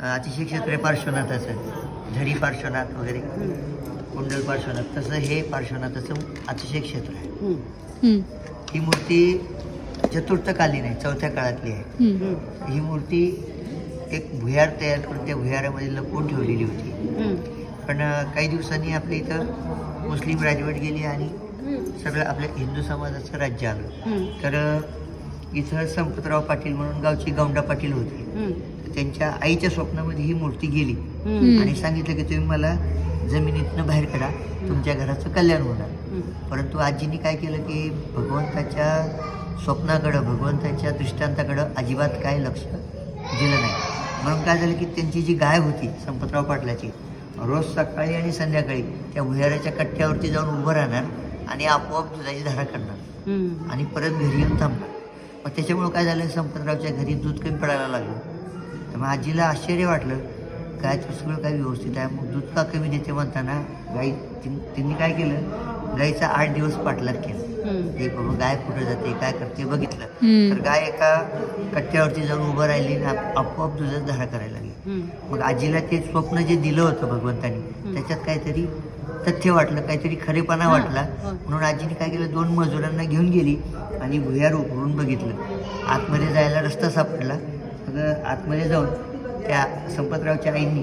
अतिशय क्षेत्र आहे. पार्श्वनाथाचं झरी पार्श्वनाथ वगैरे कुंडल पार्श्वनाथ तसं हे पार्श्वनाथाचं अतिशय क्षेत्र आहे. ही मूर्ती चतुर्थकालीन आहे चौथ्या काळातली आहे. ही मूर्ती एक भुयार तयार करून त्या भुयारामध्ये लपवून ठेवलेली होती. पण काही दिवसांनी आपल्या इथं मुस्लिम राजवट गेली आणि सगळं आपल्या हिंदू समाजाचं राज्य आलं. तर इथं संपतराव पाटील म्हणून गावची गौंडा पाटील होते. त्यांच्या आईच्या स्वप्नामध्ये ही मूर्ती गेली. आणि सांगितलं की तुम्ही मला जमिनीतनं बाहेर काढा. तुमच्या घराचं कल्याण होणार. परंतु आजींनी काय केलं की भगवंताच्या स्वप्नाकडं भगवंताच्या दृष्टांताकडं अजिबात काय लक्ष दिलं नाही. म्हणून काय झालं की त्यांची जी गाय होती संपतराव पाटलाची रोज सकाळी आणि संध्याकाळी त्या भुयाराच्या कट्ट्यावरती जाऊन उभं राहणार आणि आपोआप दुधाची धारा करणार. आणि परत घरी येऊन थांबणार. मग त्याच्यामुळं काय झालं? संपतरावच्या घरी दूध कमी पडायला लागलं. तर मग आजीला आश्चर्य वाटलं. काय तर सगळं काय व्यवस्थित आहे? मग दूध का कमी देते म्हणताना गाई तिन- त्यांनी काय केलं? गाईचा आठ दिवस पाठलाग केला. ते बाबा गाय कुठं जाते काय करते बघितलं. तर गाय एका कट्ट्यावरती जाऊन उभं राहिली आणि आप- आपोआप दुधात धारा करायला लागली. मग आजीला ते स्वप्न जे दिलं होतं भगवंतानी त्याच्यात काहीतरी तथ्य वाटलं काहीतरी खरेपणा वाटला. म्हणून आजीने काय केलं? दोन मजुरांना घेऊन गेली आणि भुयार उघडून बघितलं. आतमध्ये जायला रस्ता सापडला. आतमध्ये जाऊन त्या संपतरावच्या आईंनी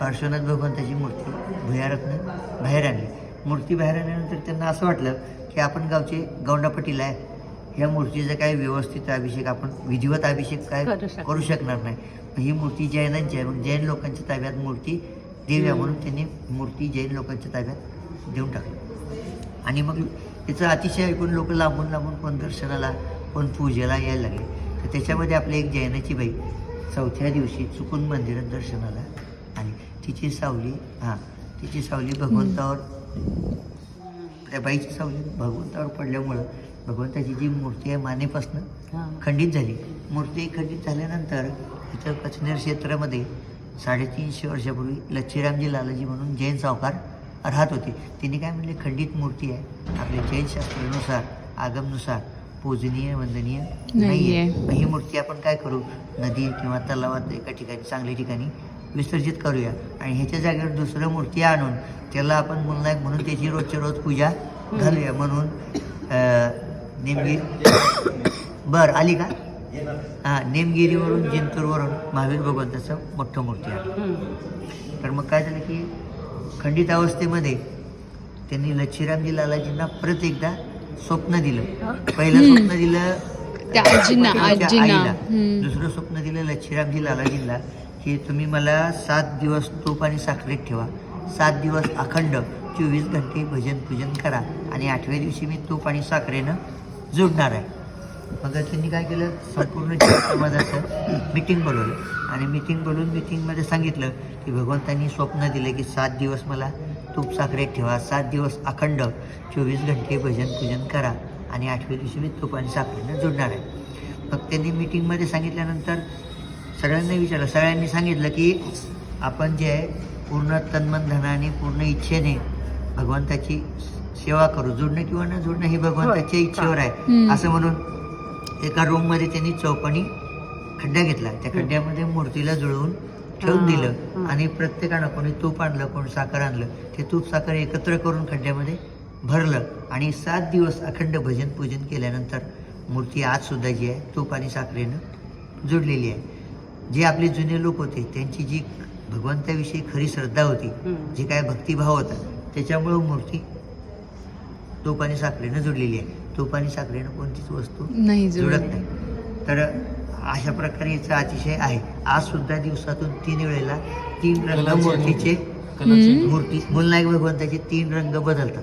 पार्श्वनाथ भगवंताची मूर्ती भुयारातनं बाहेर आणली. मूर्ती बाहेर आणल्यानंतर त्यांना असं वाटलं की आपण गावचे गौंडा पाटील आहे ह्या मूर्तीचा काय व्यवस्थित अभिषेक आपण विधिवत अभिषेक काय करू शकणार. नाही. ही मूर्ती जैनांची आहे. मग जैन लोकांच्या ताब्यात मूर्ती देऊया म्हणून त्यांनी मूर्ती जैन लोकांच्या ताब्यात देऊन टाकली. आणि मग त्याचं अतिशय ऐकून लोक लांबून लांबून कोण दर्शनाला कोण पूजेला यायला लागले. तर त्याच्यामध्ये आपली एक जैनाची बाई चौथ्या दिवशी चुकून मंदिरात दर्शनाला आली तिची सावली हां तिची सावली भगवंतावर त्या बाईची सावली भगवंतावर पडल्यामुळं भगवंताची जी मूर्ती आहे मानेपासनं. खंडित झाली. मूर्ती खंडित झाल्यानंतर इथं कचनेर क्षेत्रामध्ये साडेतीनशे वर्षापूर्वी लच्छीरामजी लालाजी म्हणून जैन सावकार राहत होते. त्यांनी काय म्हणले? खंडित मूर्ती आहे. आपल्या जैन शास्त्रानुसार आगमनुसार पूजनीय वंदनीय? नाही नाहीये. आहे ही मूर्ती आपण काय करू? नदी किंवा तलावात एका ठिकाणी चांगल्या ठिकाणी विसर्जित करूया. आणि ह्याच्या जागेवर दुसरं मूर्ती आणून त्याला आपण मुलनायक म्हणून त्याची रोजच्या रोज पूजा घालूया म्हणून नेमगिरी बर आली का? हां नेमगिरीवरून जिंतूरवरून महावीर भगवंताचं मोठं मूर्ती आहे. तर मग काय झालं की खंडित अवस्थेमध्ये त्यांनी लच्छीरामजी लालाजींना परत एकदा स्वप्न दिलं. पहिलं स्वप्न दिलं त्या आजींना, त्या आजींना. आईला. दुसरं स्वप्न दिलं लच्छीरामजी लालाजींना की तुम्ही मला सात दिवस तूप आणि साखरेत ठेवा. सात दिवस अखंड चोवीस घंटे भजन पूजन करा. आणि आठव्या दिवशी मी तूप आणि साखरेनं जोडणार आहे. मग त्यांनी काय केलं? संपूर्ण समाजाचं मिटिंग बोलवलं. आणि मिटिंग बोलवून मिटिंगमध्ये सांगितलं की भगवंतांनी स्वप्न दिलं की सात दिवस मला तूप साखरेत ठेवा. सात दिवस अखंड चोवीस घंटे भजन पूजन करा आणि आठव्या दिवशी मी तूप आणि साखरेनं जोडणार आहे. मग त्यांनी मिटिंगमध्ये सांगितल्यानंतर सगळ्यांना विचारलं. सगळ्यांनी सांगितलं की आपण जे आहे पूर्ण तन्मन धनाने पूर्ण इच्छेने भगवंताची सेवा करू. जोडणं किंवा न जोडणं हे भगवंताच्या इच्छेवर आहे. असं म्हणून एका रूममध्ये त्यांनी चौपणी खड्डा घेतला. त्या खड्ड्यामध्ये मूर्तीला जुळवून ठेवून दिलं. आणि प्रत्येकानं कोणी तूप आणलं कोण साखर आणलं ते तूप साखर एकत्र करून खड्ड्यामध्ये भरलं. आणि सात दिवस अखंड भजन पूजन केल्यानंतर मूर्ती आज सुद्धा जी आहे तूप आणि साखरेनं जोडलेली आहे. जे आपले जुने लोक होते त्यांची जी भगवंताविषयी खरी श्रद्धा होती. जे काय भक्तिभाव होता त्याच्यामुळं मूर्ती तूप आणि साखरेनं जोडलेली आहे. तूप आणि साखरेनं कोणतीच वस्तू नाही जुळत नाही. तर अशा प्रकारे याचा अतिशय आहे आज सुद्धा दिवसातून तीन वेळेला तीन रंग मूर्तीचे. मूर्ती मुलनायक भगवंताचे तीन रंग बदलतात.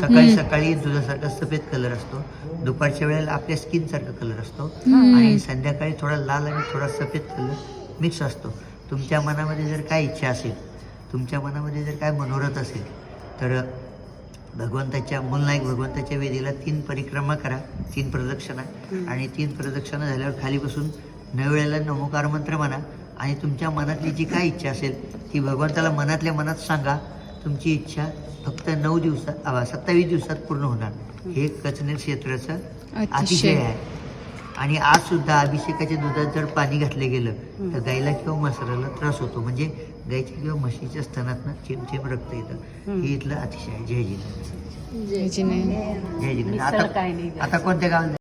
सकाळी. सकाळी दुधासारखा सफेद कलर असतो दुपारच्या वेळेला आपल्या स्किन सारखा कलर असतो. आणि संध्याकाळी थोडा लाल आणि थोडा सफेद कलर मिक्स असतो तुमच्या मनामध्ये जर काय इच्छा असेल तुमच्या मनामध्ये जर काय मनोरथ असेल तर भगवंताच्या मूलनायक भगवंताच्या वेदीला तीन परिक्रमा करा तीन प्रदक्षिणा. आणि तीन प्रदक्षिणा झाल्यावर खाली बसून नवेळेला नमोकार मंत्र म्हणा. आणि तुमच्या मनातली जी काय इच्छा असेल ती भगवंताला मनातल्या मनात सांगा. तुमची इच्छा फक्त नऊ दिवसात सत्तावीस दिवसात पूर्ण होणार. हे कचनेर क्षेत्राचं. अतिशय आहे. आणि आज सुद्धा अभिषेकाच्या दुधात जर पाणी घातलं गेलं तर गाईला किंवा म्हसराला त्रास होतो. म्हणजे गाईच्या किंवा म्हशीच्या स्तनातनं थेंब रक्त येतं. हे इथलं अतिशय. जय अजिना जय नाही आता कोणत्या गावाला